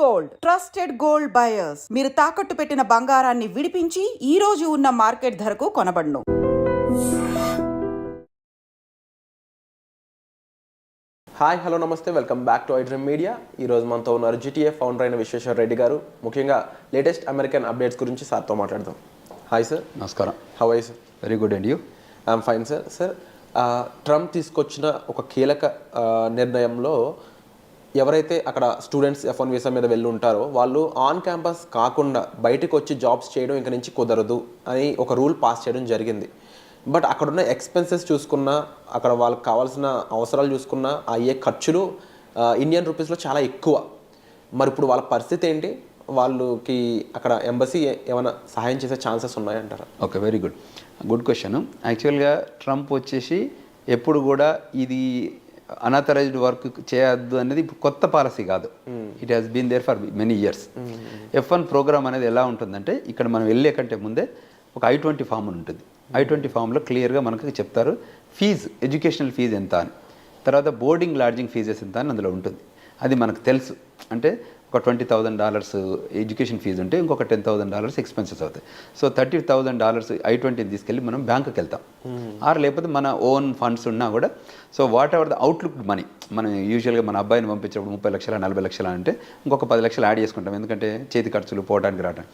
Gold trusted gold buyers మీరు తాకట్టు పెట్టిన బంగారాన్ని విడిపించి ఈ రోజు ఉన్న మార్కెట్ ధరకు కొనబడును. Hi hello namaste. Welcome back to iDream media ఈ రోజు మనతో ఉన్నారు జీటీఏ ఫౌండర్ అయిన విశ్వేశ్వర రెడ్డి గారు. ముఖ్యంగా లేటెస్ట్ అమెరికన్ అప్డేట్స్ గురించి సార్తో మాట్లాడదాం. Hi sir namaskaram. How I sir very good and you I'm fine sir sir Trump తీసుకొచ్చిన ఒక కీలక ఆ, నిర్ణయంలో ఎవరైతే అక్కడ స్టూడెంట్స్ ఎఫ్ వన్ వీసా మీద వెళ్ళి ఉంటారో వాళ్ళు ఆన్ క్యాంపస్ కాకుండా బయటకు వచ్చి జాబ్స్ చేయడం ఇంక నుంచి కుదరదు అని ఒక రూల్ పాస్ చేయడం జరిగింది. బట్ అక్కడున్న ఎక్స్పెన్సెస్ చూసుకున్నా అక్కడ వాళ్ళకి కావాల్సిన అవసరాలు చూసుకున్నా అయ్యే ఖర్చులు ఇండియన్ రూపీస్లో చాలా ఎక్కువ. మరి ఇప్పుడు వాళ్ళ పరిస్థితి ఏంటి? వాళ్ళకి అక్కడ ఎంబసీ ఏమైనా సహాయం చేసే chances ఉన్నాయంటారా? Okay very good good question యాక్చువల్గా ట్రంప్ వచ్చేసి ఎప్పుడు కూడా ఇది అనాథరైజ్డ్ వర్క్ చేయొద్దు అనేది ఇప్పుడు కొత్త పాలసీ కాదు. It has been there for many years F one program అనేది ఎలా ఉంటుందంటే ఇక్కడ మనం వెళ్ళే కంటే ముందే ఒక ఐ ట్వంటీ ఫామ్ ఉంటుంది. ఐ ట్వంటీ ఫామ్లో క్లియర్గా మనకు చెప్తారు ఫీజు ఎడ్యుకేషనల్ ఫీజు ఎంత అని. తర్వాత బోర్డింగ్ లాడ్జింగ్ ఫీజెస్ ఎంత అని అందులో ఉంటుంది. అది మనకు తెలుసు. అంటే ఒక twenty thousand dollars education fee ఉంటే ఇంకొక టెన్ థౌసండ్ డాలర్స్ ఎక్స్పెన్సెస్ అవుతాయి. So thirty thousand dollars I ట్వంటీని తీసుకెళ్ళి మనం బ్యాంకుకి వెళ్తాం. ఆర్ లేకపోతే మన ఓన్ ఫండ్స్ ఉన్నా కూడా so whatever the outlook money మనం యూజువల్గా మన అబ్బాయిని పంపించినప్పుడు ముప్పై లక్షల నలభై లక్షల అంటే ఇంకొక పది లక్షలు యాడ్ చేసుకుంటాం. ఎందుకంటే చేతి ఖర్చులు పోవడానికి రావడానికి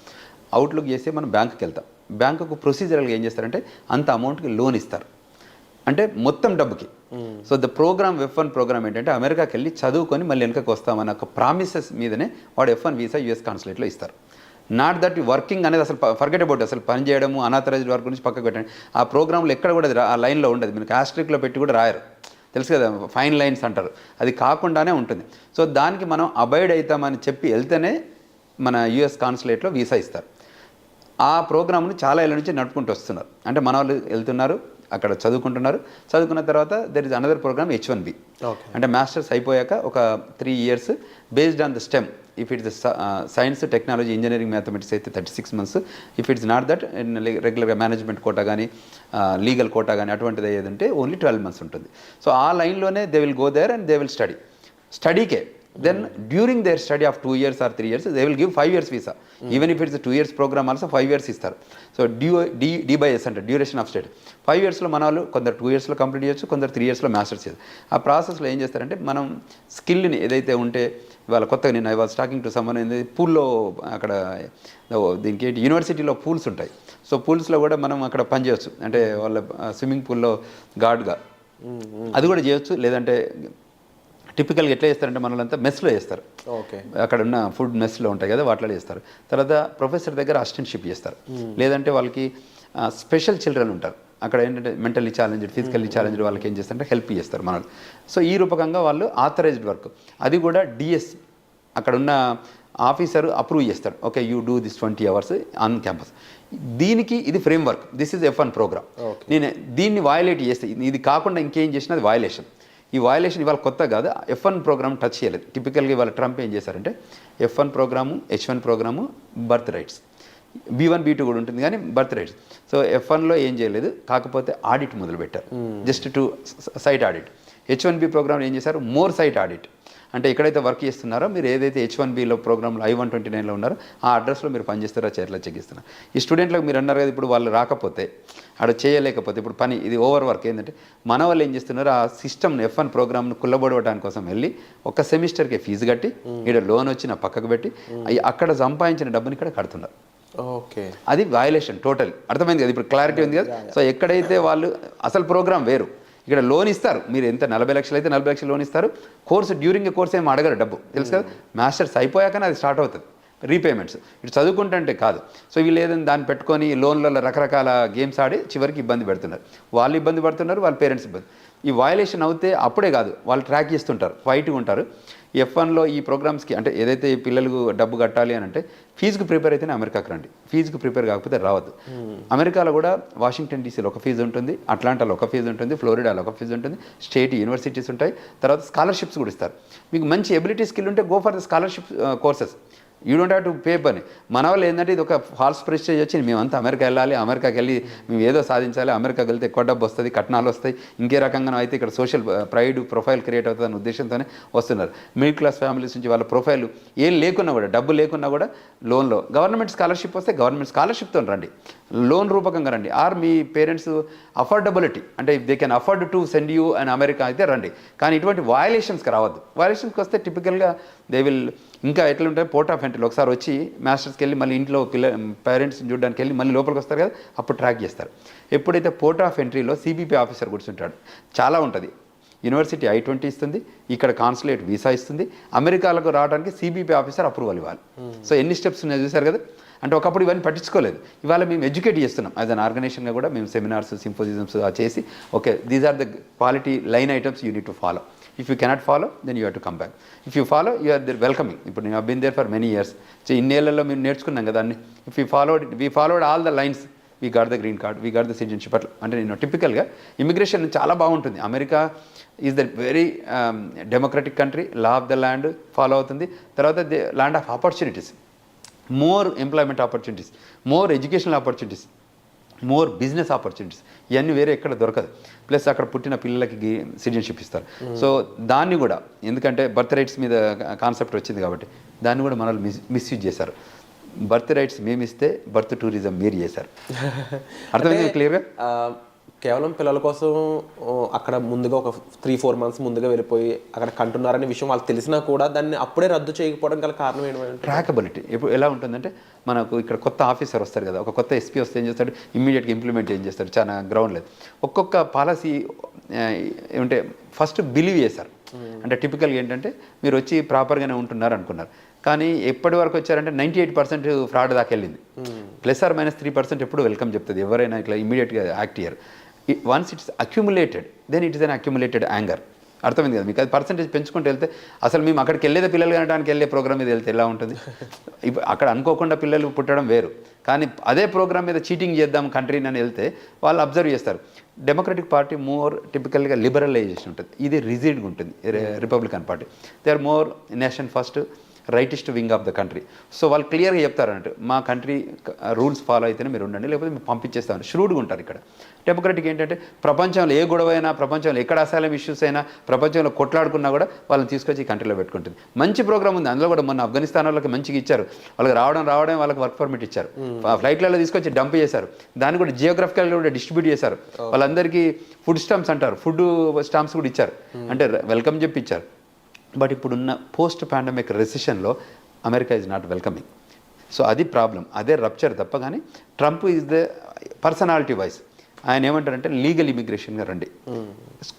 అవుట్లుక్ చేస్తే మనం బ్యాంకుకి వెళ్తాం. బ్యాంకుకు ప్రొసీజరల్గా ఏం చేస్తారంటే అంత అమౌంట్కి లోన్ ఇస్తారు. అంటే మొత్తం డబ్బుకి. So the program F one program ఏంటంటే అమెరికాకి వెళ్ళి చదువుకొని మళ్ళీ వెనకకి వస్తామన్న ఒక ప్రామిసెస్ మీదనే వాడు ఎఫ్ వన్ వీసా యూఎస్ కాన్సులేట్లో ఇస్తారు. నాట్ దట్ వర్కింగ్ అనేది అసలు ఫర్గెట్ అబౌట్ అసలు పని చేయడము అనాథరైజ్డ్ వర్క్ గురించి పక్కకు పెట్టండి. ఆ ప్రోగ్రాంలో ఎక్కడ కూడా ఆ లైన్లో ఉండదు. మీకు ఆస్ట్రిక్లో పెట్టి కూడా రాయరు. తెలుసు కదా ఫైన్ లైన్స్ అంటారు. అది కాకుండానే ఉంటుంది. సో దానికి మనం అబాయిడ్ అవుతామని చెప్పి వెళ్తేనే మన యూఎస్ కాన్సులేట్లో వీసా ఇస్తారు. ఆ ప్రోగ్రామ్ను చాలా ఏళ్ళ నుంచి నడుపుకుంటూ వస్తున్నారు. అంటే మన వాళ్ళు వెళ్తున్నారు. అక్కడ చదువుకుంటున్నారు. చదువుకున్న తర్వాత there is another program H one B. అంటే మాస్టర్స్ అయిపోయాక ఒక three years based on the STEM if it's science technology engineering mathematics అయితే thirty six months if it's not that రెగ్యులర్గా మేనేజ్మెంట్ కోటా కానీ లీగల్ కోటా కానీ అటువంటిది ఏదంటే only twelve months ఉంటుంది. సో ఆ లైన్లోనే they will go there and they will study స్టడీకే then during their study of two years or three years they will give five years visa even if it's two years program also five years ఇస్తారు. So డ్యూ డి డిబైఎస్ అంటే duration of study five ఇయర్స్లో మన వాళ్ళు కొందరు two ఇయర్స్లో కంప్లీట్ చేయొచ్చు కొందరు త్రీ ఇయర్స్లో మాస్టర్స్ చేయొచ్చు. ఆ ప్రాసెస్లో ఏం చేస్తారంటే మనం స్కిల్ని ఏదైతే ఉంటే ఇవాళ కొత్తగా నేను I was talking to someone ఏంది పూల్లో అక్కడ దీనికి ఏంటి యూనివర్సిటీలో పూల్స్ ఉంటాయి. సో పూల్స్లో కూడా మనం అక్కడ పని చేయొచ్చు. అంటే వాళ్ళ స్విమ్మింగ్ పూల్లో గార్డ్గా అది కూడా చేయొచ్చు. లేదంటే టిపికల్గా ఎట్లా చేస్తారంటే మనలంతా మెస్లో చేస్తారు. ఓకే. అక్కడ ఉన్న ఫుడ్ మెస్లో ఉంటాయి కదా వాటిలో చేస్తారు. తర్వాత ప్రొఫెసర్ దగ్గర అసిస్టెంట్షిప్ చేస్తారు. లేదంటే వాళ్ళకి స్పెషల్ చిల్డ్రన్ ఉంటారు. అక్కడ ఏంటంటే మెంటల్లీ ఛాలెంజ్డ్ ఫిజికల్లీ ఛాలెంజ్డ్ వాళ్ళకి ఏం చేస్తారంటే హెల్ప్ చేస్తారు మనల్ని. సో ఈ రూపకంగా వాళ్ళు ఆథరైజ్డ్ వర్క్. అది కూడా డిఎస్ అక్కడ ఉన్న ఆఫీసర్ అప్రూవ్ చేస్తాడు okay you do this twenty hours on campus. దీనికి ఇది framework this is F one program. నేను దీన్ని వయలేట్ చేస్తే ఇది కాకుండా ఇంకేం చేసినా అది వయలేషన్. ఈ వయలేషన్ ఇవాళ కొత్త కాదు ఎఫ్ వన్ ప్రోగ్రామ్ టచ్ చేయలేదు. టిపికల్గా ఇవాళ ట్రంప్ ఏం చేశారంటే F one program H one program birth rights B one B two కూడా ఉంటుంది కానీ బర్త్ రైట్స్ సో ఎఫ్ వన్లో ఏం చేయలేదు కాకపోతే ఆడిట్ మొదలుపెట్టారు. Just to site audit H one B program ఏం చేశారు? మోర్ సైట్ ఆడిట్ అంటే ఎక్కడైతే వర్క్ చేస్తున్నారో మీరు ఏదైతే హెచ్ వన్ బీలో ప్రోగ్రామ్లో ఐ వన్ ట్వంటీ నైన్లో ఉన్నారో ఆ అడ్రస్లో మీరు పనిచేస్తారో చేర్లా చెక్ ఇస్తున్నారు ఈ స్టూడెంట్లకు మీరు అన్నారు కదా ఇప్పుడు వాళ్ళు రాకపోతే ఆడ చేయలేకపోతే ఇప్పుడు పని ఇది ఓవర్ వర్క్ ఏంటంటే మన వాళ్ళు ఏం చేస్తున్నారు ఆ సిస్టమ్ని ఎఫ్ వన్ ప్రోగ్రామ్ను కుల్లబడవడానికి కోసం వెళ్ళి ఒక సెమిస్టర్కి ఫీజు కట్టి ఇక్కడ లోన్ వచ్చిన పక్కకు పెట్టి అయి- అక్కడ సంపాదించిన డబ్బుని ఇక్కడ కడుతున్నారు. ఓకే అది వయలేషన్ టోటల్ అర్థమైంది కదా? ఇప్పుడు క్లారిటీ ఉంది కదా? సో ఎక్కడైతే వాళ్ళు అసలు ప్రోగ్రామ్ వేరు ఇక్కడ లోన్ ఇస్తారు. మీరు ఎంత? నలభై లక్షలు అయితే నలభై లక్షలు లోన్ ఇస్తారు. కోర్సు డ్యూరింగ్ కోర్స్ ఏమి అడగరు డబ్బు. తెలుసు కదా? మాస్టర్స్ అయిపోయాకనే అది స్టార్ట్ అవుతుంది. రీపేమెంట్స్. ఇటు చదువుకుంటుంటే కాదు. సో వీళ్ళు ఏదైనా దాన్ని పెట్టుకొని లోన్లలో రకరకాల గేమ్స్ ఆడి చివరికి ఇబ్బంది పెడుతున్నారు. వాళ్ళు ఇబ్బంది పడుతున్నారు వాళ్ళ పేరెంట్స్ ఇబ్బంది. ఈ వయలేషన్ అవుతే అప్పుడే కాదు. వాళ్ళు ట్రాక్ చేస్తుంటారు. ఫైట్గా ఉంటారు. ఎఫ్ వన్లో ఈ ప్రోగ్రామ్స్కి అంటే ఏదైతే ఈ పిల్లలకు డబ్బు కట్టాలి అని అంటే ఫీజుకి ప్రిపేర్ అయితేనే అమెరికాకి రండి. ఫీజుకి ప్రిపేర్ కాకపోతే రావద్దు. అమెరికాలో కూడా వాషింగ్టన్ డీసీలో ఒక ఫీజు ఉంటుంది అట్లాంటాలో ఒక ఫీజు ఉంటుంది ఫ్లోరిడాలో ఒక ఫీజు ఉంటుంది స్టేట్ యూనివర్సిటీస్ ఉంటాయి. తర్వాత స్కాలర్షిప్స్ కూడా ఇస్తారు. మీకు మంచి ఎబిలిటీ స్కిల్ ఉంటే go for the scholarship courses you don't have to pay పని మన వాళ్ళు ఏంటంటే ఇది ఒక ఫాల్స్ ప్రెస్టేజ్ వచ్చి మేమంతా అమెరికా వెళ్ళాలి అమెరికాకి వెళ్ళి మేము ఏదో సాధించాలి అమెరికాకి వెళ్తే ఎక్కువ డబ్బు వస్తుంది కట్నాలు వస్తాయి. ఇంకే రకంగా అయితే ఇక్కడ సోషల్ ప్రైడ్ ప్రొఫైల్ క్రియేట్ అవుతుంది అనే ఉద్దేశంతోనే వస్తున్నారు. మిడిల్ క్లాస్ ఫ్యామిలీస్ నుంచి వాళ్ళ ప్రొఫైల్ ఏం లేకున్నా కూడా డబ్బు లేకున్నా కూడా లోన్లో గవర్నమెంట్ స్కాలర్షిప్ వస్తే గవర్నమెంట్ స్కాలర్షిప్తో రండి. లోన్ రూపకంగా రండి. ఆర్ మీ పేరెంట్స్ అఫోర్డబిలిటీ అంటే they can afford to send you and America అయితే రండి. కానీ ఇటువంటి వయలేషన్స్కి రావద్దు. వయలేషన్స్కి వస్తే టిపికల్గా దే విల్ ఇంకా ఎట్లా ఉంటాయి పోర్ట్ ఆఫ్ ఎంట్రీలో ఒకసారి వచ్చి మాస్టర్స్కి వెళ్ళి మళ్ళీ ఇంట్లో పిల్ల పేరెంట్స్ చూడడానికి వెళ్ళి మళ్ళీ లోపలికి వస్తారు కదా అప్పుడు ట్రాక్ చేస్తారు. ఎప్పుడైతే పోర్ట్ ఆఫ్ ఎంట్రీలో సిబిపి ఆఫీసర్ కూర్చుంటాడు చాలా ఉంటుంది. యూనివర్సిటీ ఐ ట్వంటీ ఇస్తుంది ఇక్కడ కాన్సులేట్ వీసా ఇస్తుంది అమెరికాలకు రావడానికి సిబిపి ఆఫీసర్ అప్రూవల్ ఇవ్వాలి. సో ఎన్ని స్టెప్స్ ఉన్నాయో చూసారు కదా? అంటే ఒకప్పుడు ఇవన్నీ పట్టించుకోలేదు. ఇవాళ మేము ఎడ్యుకేట్ చేస్తున్నాం. యాజ్ అన్ ఆర్గనైజేషన్గా కూడా మేము సెమినార్స్ సింపోజిజమ్స్ చేసి okay these are the quality line items you need to follow. If you cannot follow then you have to come back if you follow you are there welcoming ఇప్పుడు నేను been there for many years so ఇన్నేళ్ళలో మేము నేర్చుకున్నాం కదా అన్ని. If you followed we followed all the lines we got the green card we got the citizenship అట్లా. అంటే నేను టిపికల్గా ఇమిగ్రేషన్ చాలా బాగుంటుంది. America is the very democratic country law of the land follow అవుతుంది. తర్వాత the land of opportunities more employment opportunities more educational opportunities more business opportunities. ఇవన్నీ వేరే ఎక్కడ దొరకదు. ప్లస్ అక్కడ పుట్టిన పిల్లలకి సిటిజన్షిప్ ఇస్తారు. సో దాన్ని కూడా ఎందుకంటే బర్త్ రైట్స్ మీద కాన్సెప్ట్ వచ్చింది కాబట్టి దాన్ని కూడా మనల్ని మిస్ మిస్యూజ్ చేశారు. బర్త్ రైట్స్ మేము ఇస్తే బర్త్ టూరిజం మీరు చేశారు. అర్థమైంది క్లియర్గా? కేవలం పిల్లల కోసం అక్కడ ముందుగా ఒక త్రీ ఫోర్ మంత్స్ ముందుగా వెళ్ళిపోయి అక్కడ కంటున్నారనే విషయం వాళ్ళకి తెలిసినా కూడా దాన్ని అప్పుడే రద్దు చేయకపోవడం గల కారణం ఏంటంటే ట్రాకబిలిటీ ఇప్పుడు ఎలా ఉంటుందంటే మనకు ఇక్కడ కొత్త ఆఫీసర్ వస్తారు కదా ఒక కొత్త ఎస్పీ వస్తే ఏం చేస్తాడు? ఇమ్మీడియట్గా ఇంప్లిమెంట్ ఏం చేస్తాడు? చాలా గ్రౌండ్ లేదు. ఒక్కొక్క పాలసీ ఏమంటే ఫస్ట్ బిలీవ్ చేశారు. అంటే టిపికల్గా ఏంటంటే మీరు వచ్చి ప్రాపర్గానే ఉంటున్నారు అనుకున్నారు. కానీ ఎప్పటి వరకు వచ్చారంటే నైంటీ ఎయిట్ పర్సెంట్ ఫ్రాడ్ దాకా వెళ్ళింది. Plus or minus three percent ఎప్పుడు వెల్కమ్ చెప్తుంది. ఎవరైనా ఇట్లా ఇమీడియట్గా act year once it's accumulated then it is an accumulated anger అర్థమైంది కదా? మీకు అది పర్సంటేజ్ పెంచుకుంటూ వెళ్తే అసలు మేము అక్కడికి వెళ్ళేది పిల్లలు కనడానికి వెళ్ళే ప్రోగ్రామ్ మీద వెళ్తే ఎలా ఉంటుంది? ఇప్పుడు అక్కడ అనుకోకుండా పిల్లలు పుట్టడం వేరు. కానీ అదే ప్రోగ్రామ్ మీద చీటింగ్ చేద్దాం కంట్రీని అని వెళ్తే వాళ్ళు అబ్జర్వ్ చేస్తారు. డెమోక్రటిక్ పార్టీ మోర్ టిపికల్గా లిబరలైజేషన్ ఉంటుంది. ఇది రిజిడ్గా ఉంటుంది. Republican Party they are more nation first rightist wing of the country so వాళ్ళు క్లియర్గా చెప్తారు అన్నట్టు మా కంట్రీ రూల్స్ ఫాలో అయితేనే మీరు ఉండండి లేకపోతే మేము పంపించేస్తామని ష్రూడ్గా ఉంటారు ఇక్కడ. డెమోక్రటిక్ ఏంటంటే ప్రపంచంలో ఏ గొడవ అయినా ప్రపంచంలో ఎక్కడ అసైలం ఇష్యూస్ అయినా ప్రపంచంలో కొట్లాడుకున్నా కూడా వాళ్ళని తీసుకొచ్చి ఈ కంట్రీలో పెట్టుకుంటుంది. మంచి ప్రోగ్రామ్ ఉంది. అందులో కూడా మొన్న ఆఫ్ఘనిస్తాన్ వాళ్ళకి మంచిగా ఇచ్చారు. వాళ్ళకి రావడం రావడం వాళ్ళకి వర్క్ పర్మిట్ ఇచ్చారు. ఫ్లైట్లలో తీసుకొచ్చి డంప్ చేశారు. దాన్ని కూడా జియోగ్రఫికల్ కూడా డిస్ట్రిబ్యూట్ చేశారు. వాళ్ళందరికీ ఫుడ్ స్టాంప్స్ అంటారు. ఫుడ్ స్టాంప్స్ కూడా ఇచ్చారు. అంటే వెల్కమ్ చెప్పి ఇచ్చారు. బట్ ఇప్పుడున్న post pandemic రెసిషన్లో America is not welcoming so అది ప్రాబ్లం. అదే రప్చర్ తప్ప కానీ Trump is the personality wise ఆయన ఏమంటారంటే లీగల్ ఇమిగ్రేషన్గా రండి.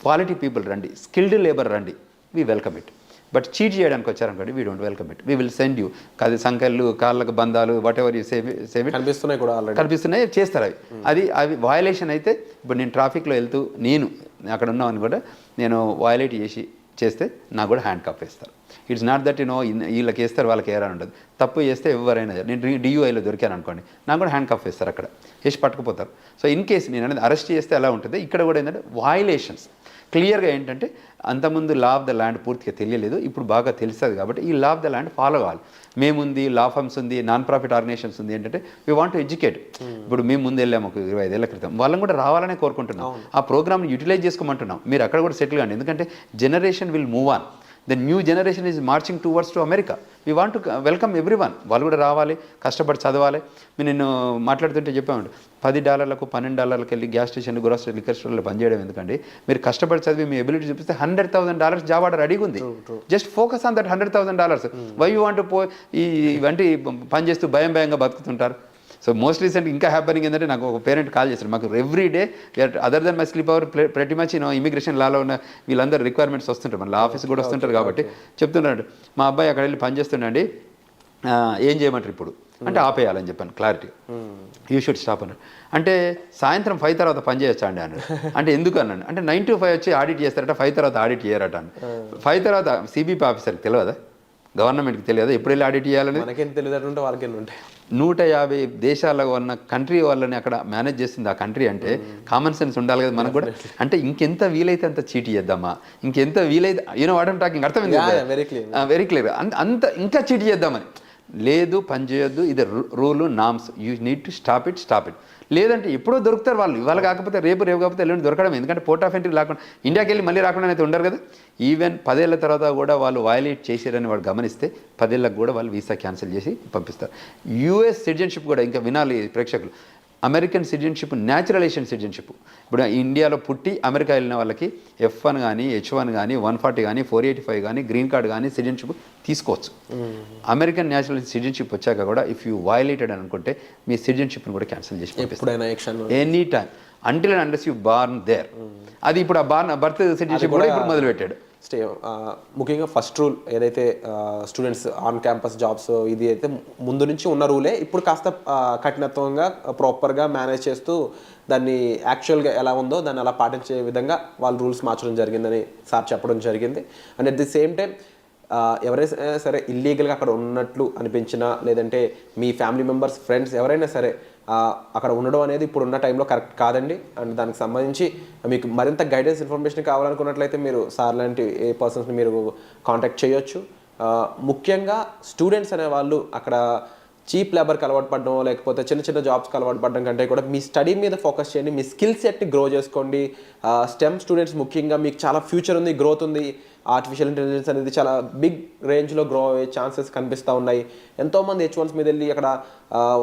క్వాలిటీ పీపుల్ రండి. స్కిల్డ్ లేబర్ రండి. We welcome it but cheat చేయడానికి వచ్చారనుకోండి we don't welcome it we will send you కాదు సంఖ్యలు కాళ్ళకు బంధాలు whatever you save save కనిపిస్తున్నాయి కూడా కనిపిస్తున్నాయి చేస్తారు అవి. అది అవి వయలేషన్ అయితే ఇప్పుడు నేను ట్రాఫిక్లో వెళ్తూ నేను అక్కడ ఉన్నామని కూడా నేను వయలేట్ చేసి చేస్తే నాకు కూడా హ్యాండ్ కప్ వేస్తారు. ఇట్స్ నాట్ దట్ నో వీళ్ళకి వేస్తారు వాళ్ళకి వేరని ఉండదు. తప్పు చేస్తే ఎవరైనా నేను డియూఐలో దొరికాను అనుకోండి నాకు కూడా హ్యాండ్ కప్ వేస్తారు అక్కడ. వేసి పట్టుకుపోతారు. సో ఇన్ కేసు నేను అనేది అరెస్ట్ చేస్తే ఎలా ఉంటుంది? ఇక్కడ కూడా ఏంటంటే వాయిలేషన్స్ క్లియర్గా ఏంటంటే అంతకుముందు లా ఆఫ్ ద ల్యాండ్ పూర్తిగా తెలియలేదు ఇప్పుడు బాగా తెలుస్తుంది కాబట్టి ఈ law of the land follow కావాలి. మేముంది లా ఫర్మ్స్ ఉంది నాన్ ప్రాఫిట్ ఆర్గనైజేషన్స్ ఉంది ఏంటంటే వీ వాంట్ ఎడ్యుకేట్ ఇప్పుడు మేము ముందు వెళ్ళాము ఒక ఇరవై ఐదేళ్ళ క్రితం. వాళ్ళని కూడా రావాలనే కోరుకుంటున్నాం. ఆ ప్రోగ్రామ్ని యూటిలైజ్ చేసుకోమంటున్నాం. మీరు అక్కడ కూడా సెటిల్ కండి. ఎందుకంటే generation will move on the new generation is marching towards to America we want welcome everyone వాళ్ళు కూడా రావాలి కష్టపడి చదవాలి. మీరు నేను మాట్లాడుతుంటే చెప్పామండి. పది డాలర్లకు పన్నెండు డాలర్లకు వెళ్ళి గ్యాస్ స్టేషన్ గ్రోస్ లిక్కర్ స్టోర్లో పనిచేయడం ఎందుకండి? మీరు కష్టపడి చదివి మీ ఎబిలిటీ చూపిస్తే hundred thousand dollars job order రెడీగా ఉంది. Just focus on that hundred thousand dollars why you want పో ఈ ఇవంటి పని చేస్తూ భయం భయంగా బతుకుతుంటారు? సో మోస్ట్ రీసెంట్ ఇంకా హ్యాపనింగ్ ఏంటంటే నాకు ఒక పేరెంట్ కాల్ చేశారు మాకు every day other than my sleep hour ప్రతి మచ్ నేను ఇమిగ్రేషన్ లాలో ఉన్న వీళ్ళందరూ రిక్వైర్మెంట్స్ వస్తుంటారు. మన ఆఫీస్ కూడా వస్తుంటారు కాబట్టి చెప్తున్నాడు. మా అబ్బాయి అక్కడ వెళ్ళి పని చేస్తుండండి. ఆ, ఏం చేయమంటారు ఇప్పుడు? అంటే ఆపేయాలని చెప్పాను క్లారిటీ యూ షుడ్ స్టాప్ అన్నాడు. అంటే సాయంత్రం ఫైవ్ తర్వాత పని చేయొచ్చా అండి అన్నాడు. అంటే ఎందుకు అన్నాడు? అంటే నైన్ టు ఫైవ్ వచ్చి ఆడిట్ చేస్తారట ఫైవ్ తర్వాత ఆడిట్ చేయరట అని ఫైవ్ తర్వాత సిబిపి ఆఫీసర్కి తెలియదా గవర్నమెంట్కి తెలియదా? ఎప్పుడు వెళ్ళి ఆడిట్ చేయాలని మనకేం తెలియదు ఉంటే వాళ్ళకి ఉంటాయి. నూట యాభై దేశాల ఉన్న కంట్రీ వాళ్ళని అక్కడ మేనేజ్ చేస్తుంది ఆ కంట్రీ అంటే కామన్ సెన్స్ ఉండాలి కదా మనకు కూడా. అంటే ఇంకెంత వీలైతే అంత చీటీ చేద్దామా? ఇంకెంత వీలైతే యూనో వాట్ టాకింగ్ అర్థమైంది very clear. వెరీ క్లియర్ అంత ఇంకా చీటీ చేద్దామని. లేదు పనిచేయొద్దు ఇది rule norms. You need to stop it stop it. లేదంటే ఎప్పుడో దొరుకుతారు వాళ్ళు. ఇవాళ కాకపోతే రేపు రేపు కాకపోతే ఎల్లుండి దొరకడం. ఎందుకంటే పోర్ట్ ఆఫ్ ఎంట్రీ లేకుండా ఇండియాకి వెళ్ళి మళ్ళీ రాకుండా అయితే ఉండరు కదా. ఈవెన్ పదేళ్ళ తర్వాత కూడా వాళ్ళు వయలేట్ చేశారని వాడు గమనిస్తే పదేళ్ళకి కూడా వాళ్ళు వీసా క్యాన్సిల్ చేసి పంపిస్తారు. యూఎస్ సిటిజన్షిప్ కూడా ఇంకా వినాలి ప్రేక్షకులు. American citizenship naturalisation citizenship. ఇప్పుడు ఇండియాలో పుట్టి అమెరికా వెళ్ళిన వాళ్ళకి ఎఫ్ వన్ కానీ హెచ్ వన్ కానీ వన్ ఫార్టీ కానీ ఫోర్ ఎయిటీ ఫైవ్ కానీ గ్రీన్ కార్డ్ కానీ సిటిజన్షిప్ తీసుకోవచ్చు. అమెరికన్ న్యాచురల్ సిటిజన్షిప్ వచ్చాక కూడా ఇఫ్ యూ వయలేటెడ్ అని అనుకుంటే మీ సిటిజన్షిప్ని కూడా క్యాన్సిల్ చేసి any time until and unless you born there అది ఇప్పుడు ఆ బార్న్ బర్త్ సిటిజన్షిప్ కూడా ఇప్పుడు మొదలు పెట్టాడు స్టే ముఖ్యంగా ఫస్ట్ రూల్ ఏదైతే స్టూడెంట్స్ ఆన్ క్యాంపస్ జాబ్స్ ఇది అయితే ముందు నుంచి ఉన్న రూలే ఇప్పుడు కాస్త కఠినత్వంగా ప్రాపర్గా మేనేజ్ చేస్తూ దాన్ని యాక్చువల్గా ఎలా ఉందో దాన్ని అలా పాటించే విధంగా వాళ్ళు రూల్స్ మార్చడం జరిగిందని సార్ చెప్పడం జరిగింది. And at the same time ఎవరైనా సరే ఇల్లీగల్గా అక్కడ ఉన్నట్లు అనిపించినా లేదంటే మీ ఫ్యామిలీ మెంబర్స్ ఫ్రెండ్స్ ఎవరైనా సరే అక్కడ ఉండడం అనేది ఇప్పుడు ఉన్న టైంలో కరెక్ట్ కాదండి. అండ్ దానికి సంబంధించి మీకు మరింత గైడెన్స్ ఇన్ఫర్మేషన్ కావాలనుకున్నట్లయితే మీరు సార్ లాంటి ఏ పర్సన్స్ని మీరు కాంటాక్ట్ చేయొచ్చు. ముఖ్యంగా స్టూడెంట్స్ అనే వాళ్ళు అక్కడ చీప్ లేబర్కి అలవాటు పడడం లేకపోతే చిన్న చిన్న జాబ్స్కి అలవాటు పడడం కంటే కూడా మీ స్టడీ మీద ఫోకస్ చేయండి. మీ స్కిల్ సెట్ని గ్రో చేసుకోండి. స్టెమ్ స్టూడెంట్స్ ముఖ్యంగా మీకు చాలా ఫ్యూచర్ ఉంది గ్రోత్ ఉంది. ఆర్టిఫిషియల్ ఇంటెలిజెన్స్ అనేది చాలా బిగ్ రేంజ్లో గ్రో అయ్యే ఛాన్సెస్ కనిపిస్తూ ఉన్నాయి. ఎంతోమంది హెచ్ వన్స్ మీద వెళ్ళి అక్కడ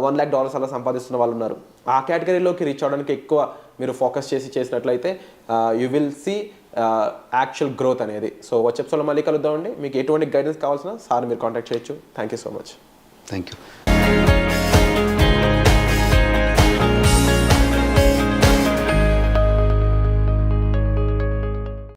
వన్ ల్యాక్ డాలర్స్ అలా సంపాదిస్తున్న వాళ్ళు ఉన్నారు. ఆ కేటగిరీలోకి రీచ్ అవడానికి ఎక్కువ మీరు ఫోకస్ చేసి చేసినట్లయితే you will see actual growth అనేది. సో వచ్చే ఎపిసోడ్లో మళ్ళీ కలుద్దామండి. మీకు ఎటువంటి గైడెన్స్ కావాల్సిన సార్ మీరు కాంటాక్ట్ చేయొచ్చు. Thank you so much thank you